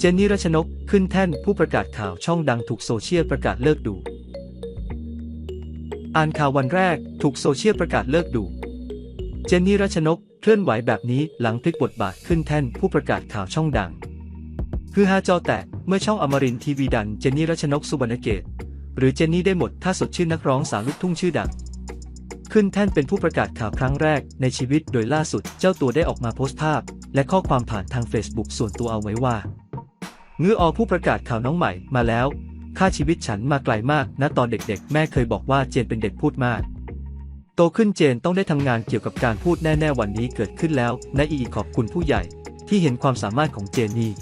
เจนนี่รัชนกขึ้นแท่นผู้ประกาศข่าวช่องดังถูกโซเชียลประกาศเลิกดู อ่านข่าววันแรกถูกโซเชียลประกาศเลิกดู เจนนี่รัชนกเคลื่อนไหวแบบนี้หลังพลิกบทบาทขึ้นแท่นผู้ประกาศข่าวช่องดัง คือฮาจอแตกเมื่อช่องอมรินทีวีดันเจนนี่รัชนกสุวรรณเกต หรือเจนนี่ได้หมดถ้าสดชื่นนักร้องสาวลูกทุ่งชื่อดัง ขึ้นแท่นเป็นผู้ประกาศข่าวครั้งแรกในชีวิตโดยล่าสุดเจ้าตัวได้ออกมาโพสต์ภาพ และข้อความผ่านทาง Facebook ส่วนตัวเอาไว้ว่า เงื้ออผู้ประกาศข่าวน้องใหม่มาแล้ว ค่าชีวิตฉันมาไกลมากนะตอนเด็กๆ แม่เคยบอกว่าเจนเป็นเด็กพูดมาก โตขึ้นเจนต้องได้ทำงานเกี่ยวกับการพูดแน่ๆวันนี้เกิดขึ้นแล้วนะอีขอบคุณผู้ใหญ่ ที่เห็นความสามารถของเจนนี่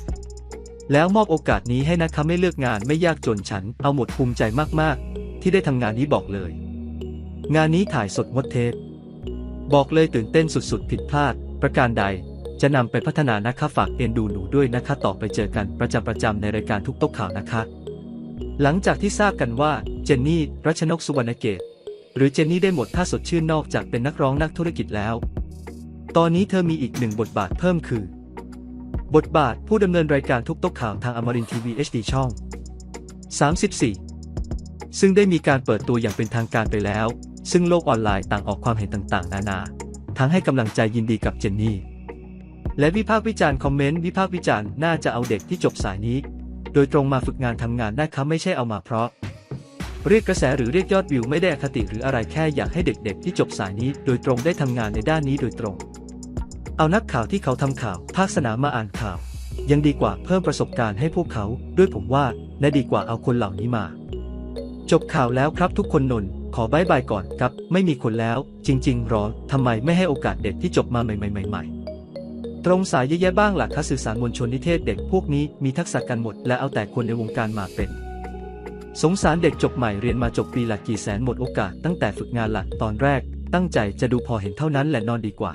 แล้วมอบโอกาสนี้ให้นะคะไม่เลือกงานไม่ยากจนฉันเอาหมดภูมิใจมากๆ ที่ได้ทำงานนี้บอกเลย งานนี้ถ่ายสดงดเทปบอกเลยตื่นเต้นสุดๆ ผิดพลาด ประการใด จะนำไปพัฒนานะคะฝากเอ็นดูหนูด้วยนะคะต่อไปเจอกันประจำประจำในรายการทุกโต๊ะข่าวนะคะ หลังจากที่ทราบกันว่าเจนนี่รัชนกสุวรรณเกตหรือเจนนี่ได้หมดท่าสดชื่นนอกจากเป็นนักร้องนักธุรกิจแล้ว ตอนนี้เธอมีอีกหนึ่งบทบาทเพิ่มคือ บทบาทผู้ดำเนินรายการทุกโต๊ะข่าวทางอมรินทีวี HD ช่อง 34 ซึ่งได้มีการเปิดตัวอย่างเป็นทางการไปแล้ว ซึ่งโลกออนไลน์ต่างออกความเห็นต่างๆ นานา ทั้งให้กำลังใจยินดีกับเจนนี่ และวิพากษ์วิจารณ์คอมเมนต์วิพากษ์วิจารณ์น่าจะเอาเด็กที่จบสายนี้ โดยตรงมาฝึกงานทำงานได้ครับไม่ใช่เอามาเพราะ เรียกกระแสหรือเรียกยอดวิวไม่ได้อคติหรืออะไรแค่อยากให้เด็กๆ ที่จบสายนี้ โดยตรงได้ทำงานในด้านนี้โดยตรง เอานักข่าวที่เขาทำข่าว ภาคสนามมาอ่านข่าว ยังดีกว่าเพิ่มประสบการณ์ให้พวกเขา ด้วยผมว่าน่าดีกว่าเอาคนเหล่านี้มา จบข่าวแล้วครับทุกคนนนขอบายบายก่อนครับ ไม่มีคนแล้ว จริง ๆ รอทำไมไม่ให้โอกาสเด็กที่จบมาใหม่ๆๆ ตรงสายเยอะแยะบ้างหลักคะสื่อสารมวลชนนิเทศเด็กพวกนี้มีทักษะกันหมด และเอาแต่คนในวงการมาเป็น สงสารเด็กจบใหม่เรียนมาจบปีหลักกี่แสนหมดโอกาสตั้งแต่ฝึกงานหลักตอนแรก ตั้งใจจะดูพอเห็นเท่านั้นแหละนอนดีกว่า